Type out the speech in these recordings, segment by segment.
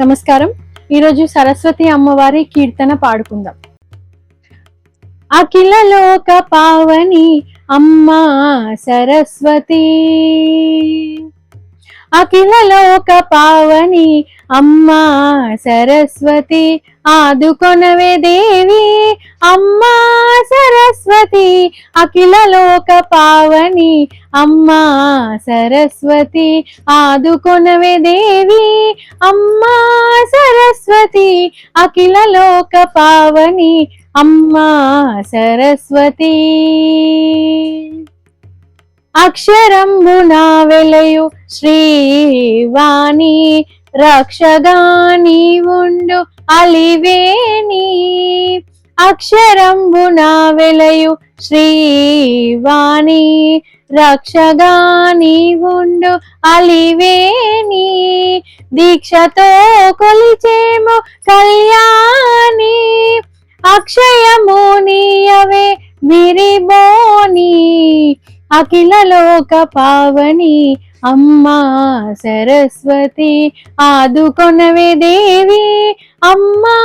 నమస్కారం. ఈరోజు సరస్వతి అమ్మవారి కీర్తన పాడుకుందాం. అఖిల లోక పావని అమ్మా సరస్వతి. అఖిల లోక పావని అమ్మా సరస్వతి. ఆదుకొనవే దేవి అమ్మా సరస్వతి. అఖిల లోక పావని అమ్మా సరస్వతి. ఆదుకొనవే దేవి అమ్మా సరస్వతి అఖిల లోక పావని. అమ్మా సరస్వతి. అక్షరంబునా వెలయు శ్రీవాణి. రక్షగాని ఉండు అలివేణి. అక్షరంబునా వెలయు శ్రీవాణి రక్షగాని నీవుండు అలివేణి దీక్షతో కొలిచేము కళ్యాణి. అక్షయము నీయవే విరిబోని అఖిల లోక పావని అమ్మా సరస్వతి. ఆదుకొనవే దేవి అమ్మా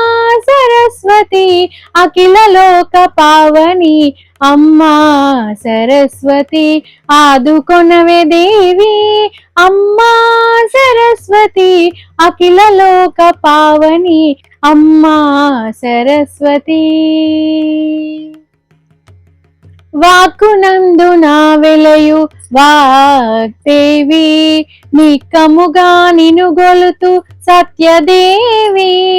సరస్వతి అఖిల లోక పావని. అమ్మా సరస్వతి ఆదుకొనవే దేవి. అమ్మా సరస్వతి అఖిల లోక పావని. అమ్మా సరస్వతి. వాక్కునందున వెలయు వాగ్దేవి. నిక్కముగా నిను గొలుతు సత్యదేవి.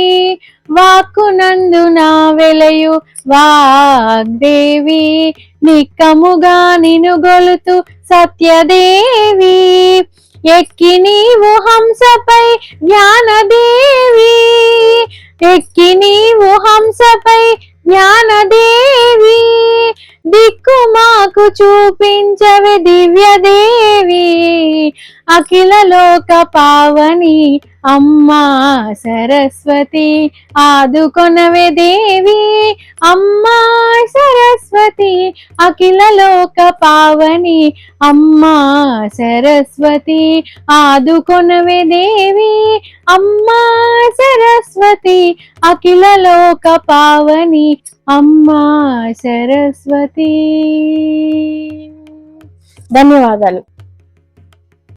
వాక్కునందున వెలయు. వాగ్దేవి నిక్కముగా నిను గొలుతు సత్యదేవి. ఎక్కి నీవు హంసపై జ్ఞానదేవి. ఎక్కి నీవు హంసపై జ్ఞానదేవి చూపించవి దివ్య దివ్యదేవి అఖిల లోక పావని అమ్మా సరస్వతి ఆదుకొనవే దేవి అమ్మా సరస్వతి అఖిల లోక పావని అమ్మా సరస్వతి ఆదుకొనవే దేవి. అమ్మా సరస్వతి అఖిల లోక పావని అమ్మా సరస్వతి. ధన్యవాదాలు.